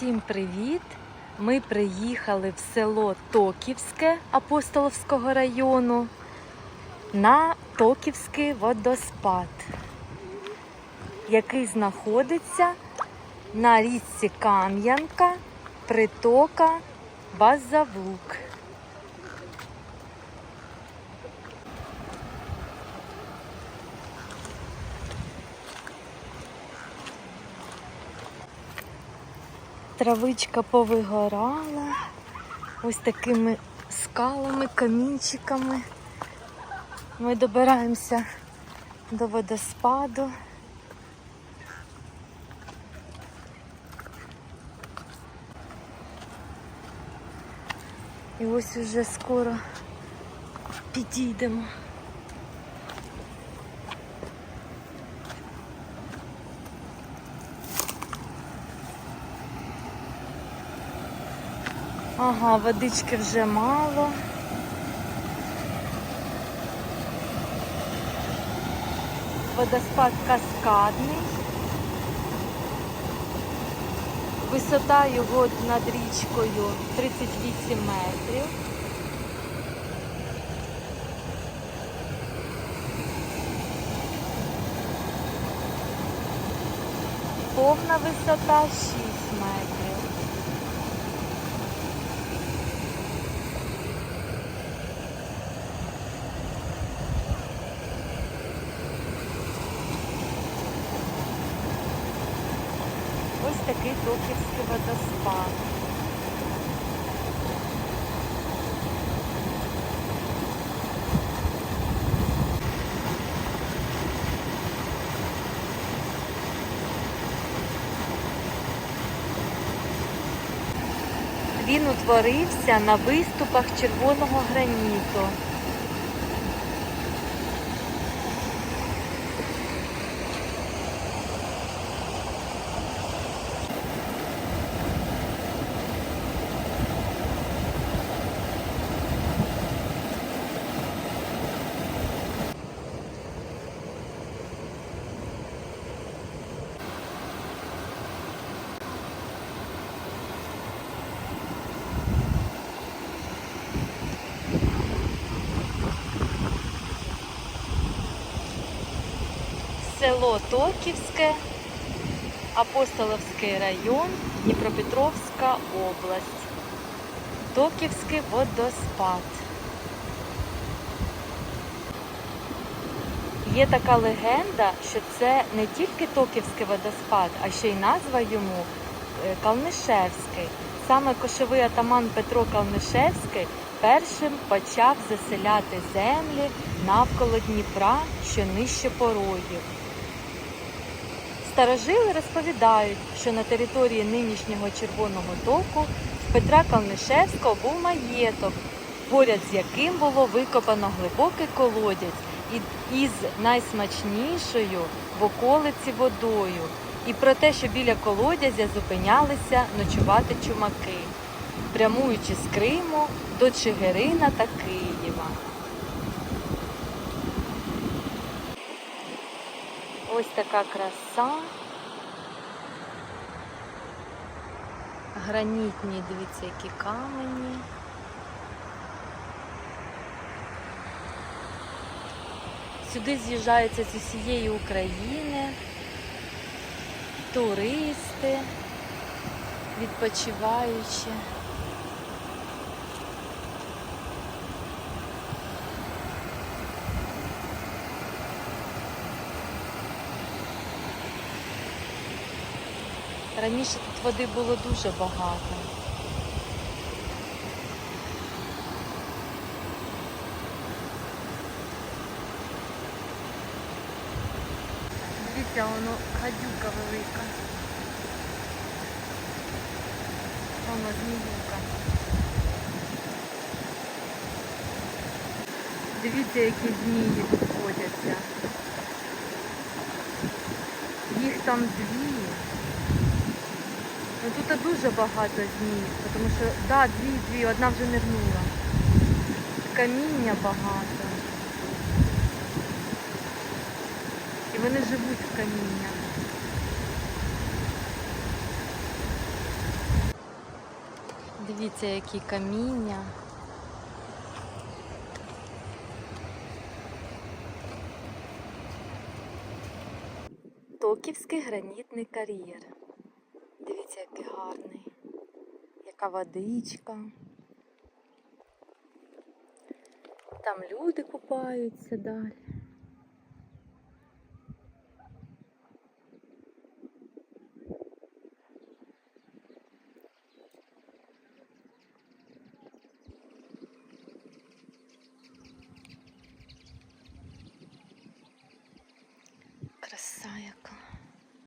Всім привіт! Ми приїхали в село Токівське Апостоловського району на Токівський водоспад, який знаходиться на річці Кам'янка, притока Базавук. Травичка повигорала. Ось такими скалами, камінчиками. Ми добираємося до водоспаду. І ось уже скоро підійдемо. Ага, водички вже мало. Водоспад каскадний. Висота його над річкою 38 метрів. Повна висота 6 метрів. Ось такий Токівський водоспад. Він утворився на виступах червоного граніту. Село Токівське, Апостоловський район, Дніпропетровська область. Токівський водоспад. Є така легенда, що це не тільки Токівський водоспад, а ще й назва йому е, Калнишевський. Саме кошовий атаман Петро Калнишевський першим почав заселяти землі навколо Дніпра, що нижче порогів. Старожили розповідають, що на території нинішнього Червоного току Петра Калнишевського був маєток, поряд з яким було викопано глибокий колодязь із найсмачнішою в околиці водою. І про те, що біля колодязя зупинялися ночувати чумаки, прямуючи з Криму до Чигирина та Києва. Ось така краса. Гранітні, дивіться, які камені. Сюди з'їжджаються з усієї України, туристи, відпочиваючі. Раніше тут води було дуже багато. Дивіться, воно гадюка велика. Воно зміюка. Дивіться, які змії тут ходяться. Їх там дві. Ну тут дуже багато змій, тому що, да, дві, дві, одна вже нирнула. Каміння багато. І вони живуть в каміннях. Дивіться, які каміння. Токівський гранітний кар'єр. Який гарний. Яка водичка. Там люди купаються далі.